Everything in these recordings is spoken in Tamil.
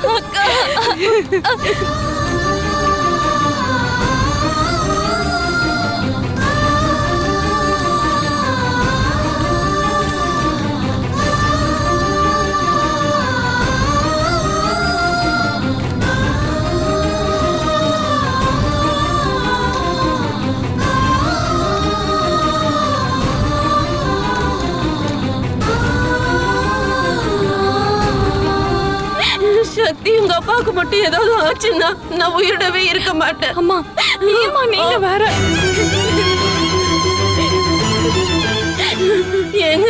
哥。啊啊 சக்தி உங்க அப்பாவுக்கு மட்டும் ஏதாவது ஆச்சுன்னா நான் உயிரோடவே இருக்க மாட்டேன். அம்மா ஏமா நீங்க வேற. ஏங்க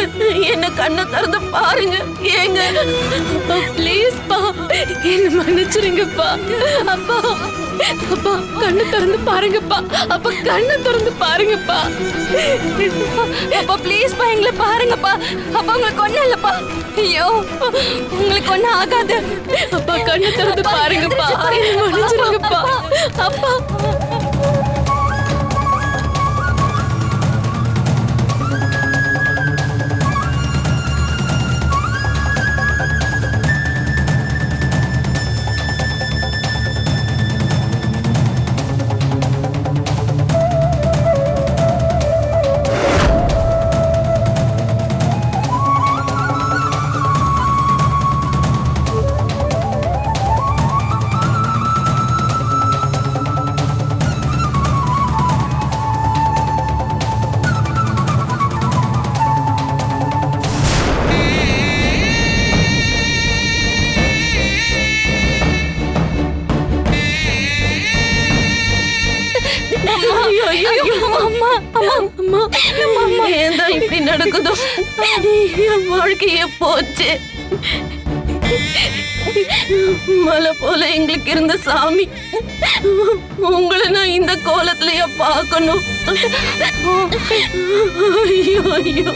என்ன கண்ணை திறந்து பாருங்க ஏங்க. ப்ளீஸ் பா என்ன மன்னிச்சிருங்கப்பா. அப்பா. அப்பா கண்ணு திறந்து பாருங்கப்பா. அப்பா கண்ணு திறந்து பாருங்கப்பா. அப்பா ப்ளீஸ் பா எங்களை பாருங்கப்பா. அப்பா உங்களுக்கு ஒண்ணும் இல்லப்பா. ஐயோ உங்களுக்கு ஒண்ணும் ஆகாது. அப்பா கண்ணு திறந்து பாருங்கப்பா. மன்னிச்சிருங்கப்பா. அப்பா ஏன் தான் இப்படி நடக்குதோ? என் வாழ்க்கையே போச்சு. மலை போல எங்களுக்கு இருந்த சாமி. உங்களை நான் இந்த கோலத்திலயே பார்க்கணும். ஐயோ ஐயோ.